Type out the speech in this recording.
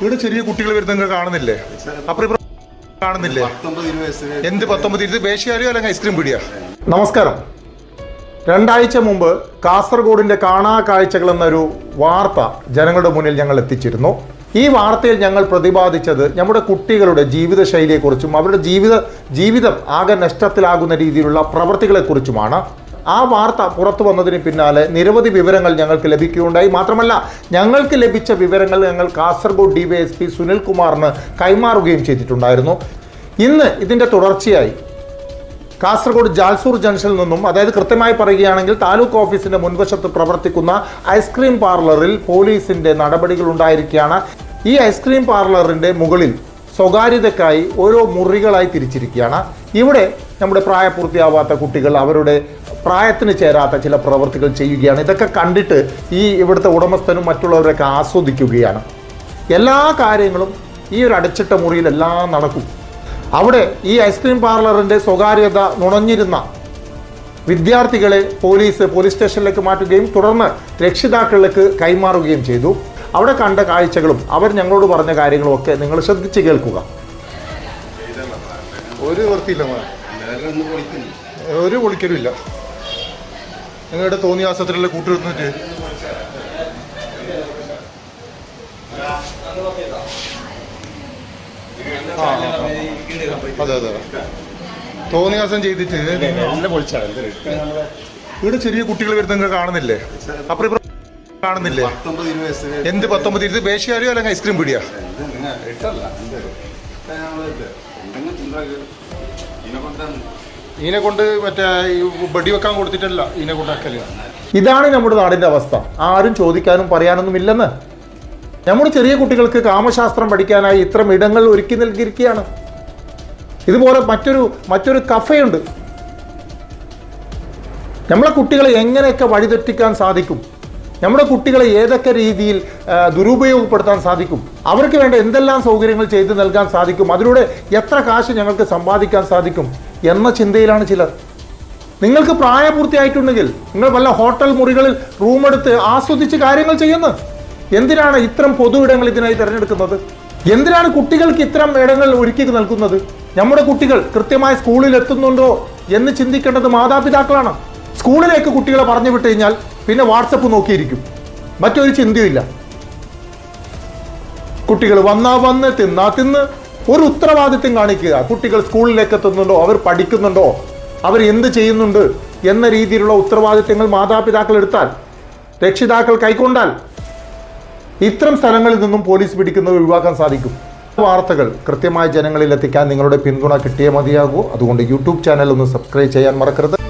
ഇവിടെ ചെറിയ കുട്ടികൾ വരുന്ന കാണുന്നില്ലേ? അപ്പുറം കാണുന്നില്ലേ? എന്ത് പത്തൊമ്പത് ഇരുപത്? വേശ്യാലയോ അല്ലെങ്കിൽ ഐസ്ക്രീം പിടിയാ? നമസ്കാരം. രണ്ടാഴ്ച മുമ്പ് കാസർഗോഡിന്റെ കാണാ കാഴ്ചകൾ എന്നൊരു വാർത്ത ജനങ്ങളുടെ മുന്നിൽ ഞങ്ങൾ എത്തിച്ചിരുന്നു. ഈ വാർത്തയിൽ ഞങ്ങൾ പ്രതിപാദിച്ചത് നമ്മുടെ കുട്ടികളുടെ ജീവിതശൈലിയെക്കുറിച്ചും അവരുടെ ജീവിത ജീവിതം ആകെ നഷ്ടത്തിലാകുന്ന രീതിയിലുള്ള പ്രവൃത്തികളെക്കുറിച്ചുമാണ് ആ വാർത്ത പുറത്തു വന്നതിന് പിന്നാലെ നിരവധി വിവരങ്ങൾ ഞങ്ങൾക്ക് ലഭിക്കുകയുണ്ടായി. മാത്രമല്ല ഞങ്ങൾക്ക് ലഭിച്ച വിവരങ്ങൾ ഞങ്ങൾ Kasaragod D Y S P കുമാറിന് കൈമാറുകയും ചെയ്തിട്ടുണ്ടായിരുന്നു. ഇന്ന് ഇതിന്റെ തുടർച്ചയായി കാസർഗോഡ് ജാൽസൂർ ജംഗ്ഷനിൽ നിന്നും അതായത് കൃത്യമായി പറയുകയാണെങ്കിൽ താലൂക്ക് ഓഫീസിന്റെ മുൻവശത്ത് പ്രവർത്തിക്കുന്ന ഐസ്ക്രീം പാർലറിൽ പോലീസിന്റെ നടപടികൾ ഉണ്ടായിരിക്കുകയാണ്. ഈ ഐസ്ക്രീം പാർലറിന്റെ മുകളിൽ സ്വകാര്യതയ്ക്കായി ഓരോ മുറികളായി തിരിച്ചിരിക്കുകയാണ്. ഇവിടെ നമ്മുടെ പ്രായപൂർത്തിയാവാത്ത കുട്ടികൾ അവരുടെ പ്രായത്തിന് ചേരാത്ത ചില പ്രവൃത്തികൾ ചെയ്യുകയാണ്. ഇതൊക്കെ കണ്ടിട്ട് ഈ ഇവിടുത്തെ ഉടമസ്ഥനും മറ്റുള്ളവരൊക്കെ ആസ്വദിക്കുകയാണ്. എല്ലാ കാര്യങ്ങളും ഈ ഒരു അടച്ചിട്ട മുറിയിലെല്ലാം നടക്കും. അവിടെ ഈ ഐസ്ക്രീം പാർലറിന്റെ സ്വകാര്യത നുണഞ്ഞിരുന്ന വിദ്യാർത്ഥികളെ പോലീസ് പോലീസ് സ്റ്റേഷനിലേക്ക് മാറ്റുകയും തുടർന്ന് രക്ഷിതാക്കളിലേക്ക് കൈമാറുകയും ചെയ്തു. അവിടെ കണ്ട കാഴ്ചകളും അവർ ഞങ്ങളോട് പറഞ്ഞ കാര്യങ്ങളും ഒക്കെ നിങ്ങൾ ശ്രദ്ധിച്ച് കേൾക്കുക. ഒരു വൃത്തിയില്ല ഒരു പൊളിക്കലും ഇല്ല. നിങ്ങളുടെ തോന്നിയാസത്തിലുള്ള കൂട്ടുനിന്നിട്ട് ആ, ആ, ആ. അതെ അതെ തോന്നിയാസം ചെയ്തിട്ട് ഇവിടെ ചെറിയ കുട്ടികൾ വരുന്ന കാണുന്നില്ലേ? അപ്പുറം കാണുന്നില്ലേ? എന്ത് പത്തൊമ്പത് ഇരുപത്? വേശ്യാരിയോ അല്ലെങ്കിൽ ഐസ്ക്രീം പിടിയാ. ഇതിനെ കൊണ്ട് മറ്റേ ഈ ബടി വെക്കാൻ കൊടുത്തിട്ടല്ല ഇതിനെ കൊണ്ടാക്കൽ ഇതാണ് നമ്മുടെ നാടിന്റെ അവസ്ഥ. ആരും ചോദിക്കാനും പറയാനൊന്നും ഇല്ലെന്ന്. നമ്മുടെ ചെറിയ കുട്ടികൾക്ക് കാമശാസ്ത്രം പഠിക്കാനായി ഇത്തരം ഇടങ്ങൾ ഒരുക്കി നൽകിയിരിക്കുകയാണ്. ഇതുപോലെ മറ്റൊരു മറ്റൊരു കഫയുണ്ട്. നമ്മളെ കുട്ടികളെ എങ്ങനെയൊക്കെ വഴിതെറ്റിക്കാൻ സാധിക്കും? നമ്മുടെ കുട്ടികളെ ഏതൊക്കെ രീതിയിൽ ദുരുപയോഗപ്പെടുത്താൻ സാധിക്കും? അവർക്ക് വേണ്ട എന്തെല്ലാം സൗകര്യങ്ങൾ ചെയ്തു നൽകാൻ സാധിക്കും? അതിലൂടെ എത്ര കാശ് ഞങ്ങൾക്ക് സമ്പാദിക്കാൻ സാധിക്കും? എന്ന ചിന്തയിലാണ് ചിലർ. നിങ്ങൾക്ക് പ്രായപൂർത്തിയായിട്ടുണ്ടെങ്കിൽ നിങ്ങൾ വല്ല ഹോട്ടൽ മുറികളിൽ റൂമെടുത്ത് ആസ്വദിച്ച് കാര്യങ്ങൾ ചെയ്യുന്നു. എന്തിനാണ് ഇത്തരം പൊതു ഇടങ്ങൾ ഇതിനായി തിരഞ്ഞെടുക്കുന്നത്? എന്തിനാണ് കുട്ടികൾക്ക് ഇത്തരം ഇടങ്ങൾ ഒരുക്കി നൽകുന്നത്? നമ്മുടെ കുട്ടികൾ കൃത്യമായി സ്കൂളിൽ എത്തുന്നുണ്ടോ എന്ന് ചിന്തിക്കേണ്ടത് മാതാപിതാക്കളാണ്. സ്കൂളിലേക്ക് കുട്ടികളെ പറഞ്ഞു വിട്ട് കഴിഞ്ഞാൽ പിന്നെ വാട്സപ്പ് നോക്കിയിരിക്കും. മറ്റൊരു ചിന്തയുമില്ല. കുട്ടികൾ വന്നാ വന്ന് തിന്നാ തിന്ന് ഒരു ഉത്തരവാദിത്വം കാണിക്കുക. കുട്ടികൾ സ്കൂളിലേക്ക് എത്തുന്നുണ്ടോ അവർ പഠിക്കുന്നുണ്ടോ? അവർ എന്ത് ചെയ്യുന്നുണ്ട്? എന്ന രീതിയിലുള്ള ഉത്തരവാദിത്തങ്ങൾ മാതാപിതാക്കൾ എടുത്താൽ രക്ഷിതാക്കൾ കൈക്കൊണ്ടാൽ ഇത്തരം സ്ഥലങ്ങളിൽ നിന്നും പോലീസ് പിടിക്കുന്നത് ഒഴിവാക്കാൻ സാധിക്കും. വാർത്തകൾ കൃത്യമായി ജനങ്ങളിൽ എത്തിക്കാൻ നിങ്ങളുടെ പിന്തുണ കിട്ടിയേ മതിയാകൂ. അതുകൊണ്ട് യൂട്യൂബ് ചാനൽ ഒന്ന് സബ്സ്ക്രൈബ് ചെയ്യാൻ മറക്കരുത്.